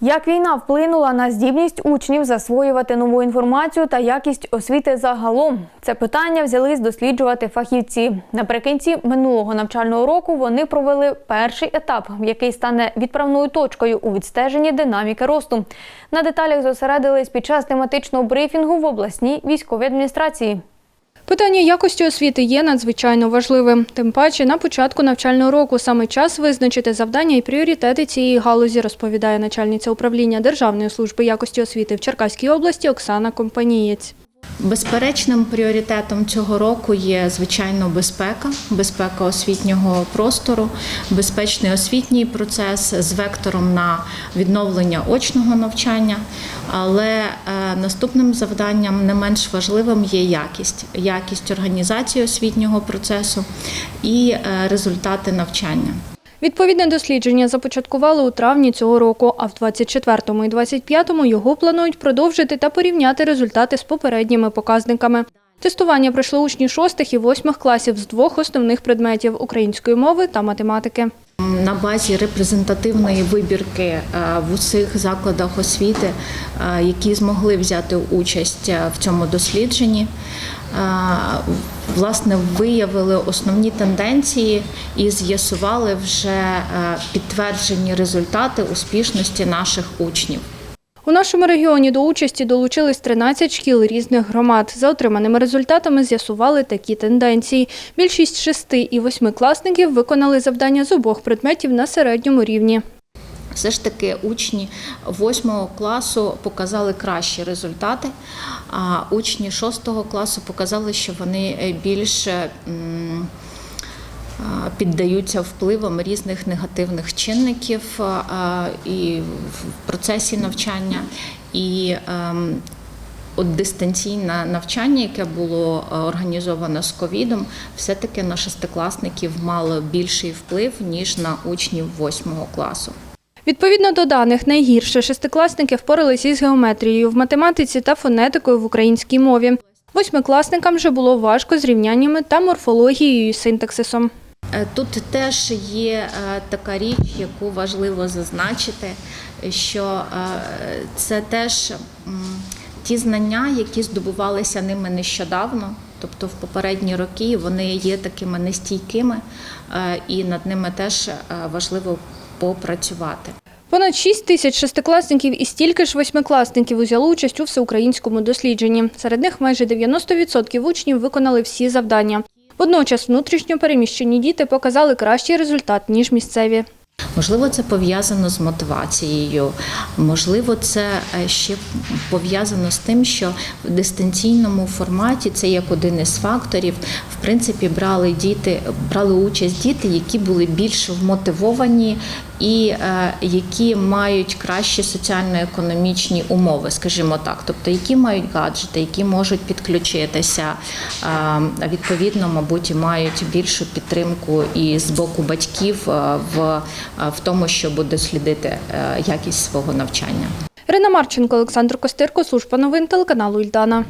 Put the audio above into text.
Як війна вплинула на здібність учнів засвоювати нову інформацію та якість освіти загалом? Це питання взялись досліджувати фахівці. Наприкінці минулого навчального року вони провели перший етап, який стане відправною точкою у відстеженні динаміки росту. На деталях зосередились під час тематичного брифінгу в обласній військовій адміністрації. Питання якості освіти є надзвичайно важливим. Тим паче на початку навчального року саме час визначити завдання і пріоритети цієї галузі, розповідає начальниця управління Державної служби якості освіти в Черкаській області Оксана Компанієць. Безперечним пріоритетом цього року є звичайно безпека, безпека освітнього простору, безпечний освітній процес з вектором на відновлення очного навчання. Але е, наступним завданням не менш важливим є якість, якість організації освітнього процесу і е, результати навчання. Відповідне дослідження започаткували у травні цього року, а в 24-му і 25-му його планують продовжити та порівняти результати з попередніми показниками. Тестування пройшли учні 6 і 8 класів з двох основних предметів української мови та математики. На базі репрезентативної вибірки е, в усіх закладах освіти, е, які змогли взяти участь е, в цьому дослідженні, власне виявили основні тенденції і з'ясували вже підтверджені результати успішності наших учнів. У нашому регіоні до участі долучились 13 шкіл різних громад. За отриманими результатами з'ясували такі тенденції. Більшість шести і восьмикласників виконали завдання з обох предметів на середньому рівні. Все ж таки учні 8 класу показали кращі результати, а учні 6 класу показали, що вони більше піддаються впливам різних негативних чинників і в процесі навчання. І ем, От дистанційне навчання, яке було е, організовано з ковідом, все-таки на шестикласників мало більший вплив ніж на учнів восьмого класу. Відповідно до даних, найгірше шестикласники впоралися із геометрією в математиці та фонетикою в українській мові. Восьмикласникам вже було важко з рівняннями та морфологією і синтаксисом. Е, Тут теж є е, така річ, яку важливо зазначити, що е, це теж ті знання, які здобувалися ними нещодавно, тобто в попередні роки, вони є такими нестійкими, і над ними теж важливо попрацювати. Понад 6 тисяч шестикласників і стільки ж восьмикласників узяли участь у всеукраїнському дослідженні. Серед них майже 90% учнів виконали всі завдання. Водночас внутрішньо переміщені діти показали кращий результат, ніж місцеві. Можливо, це пов'язано з мотивацією, можливо, це е, ще пов'язано з тим, що в дистанційному форматі це як один із факторів. В принципі, брали діти, брали участь діти, які були більш вмотивовані і е, які мають кращі соціально-економічні умови, скажімо так, тобто які мають гаджети, які можуть підключитися, е, відповідно, мабуть, мають більшу підтримку і з боку батьків е, в, в тому, щоб дослідити якість свого навчання. Ірина Марченко, Олександр Костирко, служба новин телеканалу Ільдана.